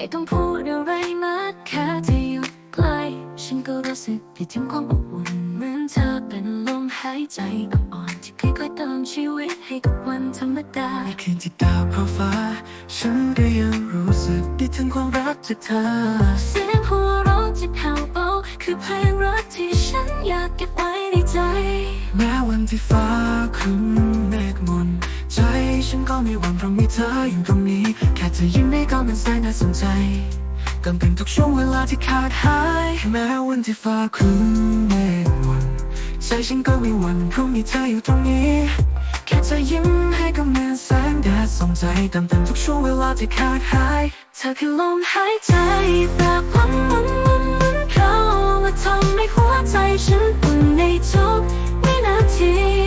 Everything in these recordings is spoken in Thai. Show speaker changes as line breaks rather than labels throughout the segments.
ไม่ต้องพูดอะไรมากแค่จะอยู่ใกล้ฉันก็รู้สึกผิดถึงความอบอุ่นเหมือนเธอเป็นลมหายใจอ่อนๆที่ค่อยๆเติมชีวิตให้กับวันธรรมดาใน
คืนที่ดาวเพระฟ้า ฉันก็ยังรู้สึกได้ถึงความรักจากเธอ
เสียงหัวเราะจากแถวเบาคือเพลงรักที่ฉันอยากเก็บไว้ในใจ
แม้วันที่ฟ้าครึ้มเมฆมน ฉันก็มีหวังเพราะมีเธออยู่ตรงนี้ แค่เธอยิ้มได้ก็เป็นแสนน่าสนใจกันเป็นทุกช่วงเวลาที่ขาดหาย แม้วันที่ฟ้าครึ้มเมฆมนใจฉันก็มีหวังเพราะมีเธออยู่ตรงนี้ แค่เธอยิ้มให้ก็เหมือนแสงแดดส่องใจเติมเต็มทุกช่วงเวลาที่ขาดหาย
เธอคือลมหายใจแบบวันมันมันมันเข้ามาทำให้หัวใจฉันอุ่นในทุกวินาที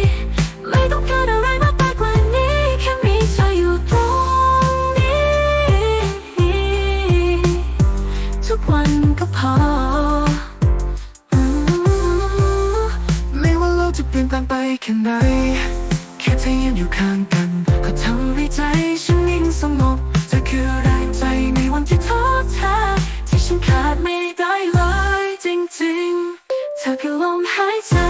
จะเปลี่ยนแปลงไปแค่ไหน แค่เธอยืนอยู่ข้างกัน ก็ทำให้ใจฉันนิ่งสงบเธอคือแรงใจในว
ันที่ท้อแท้ที่ฉันขาดไม่ได้เลย จริงๆ เธอคือลมหายใจ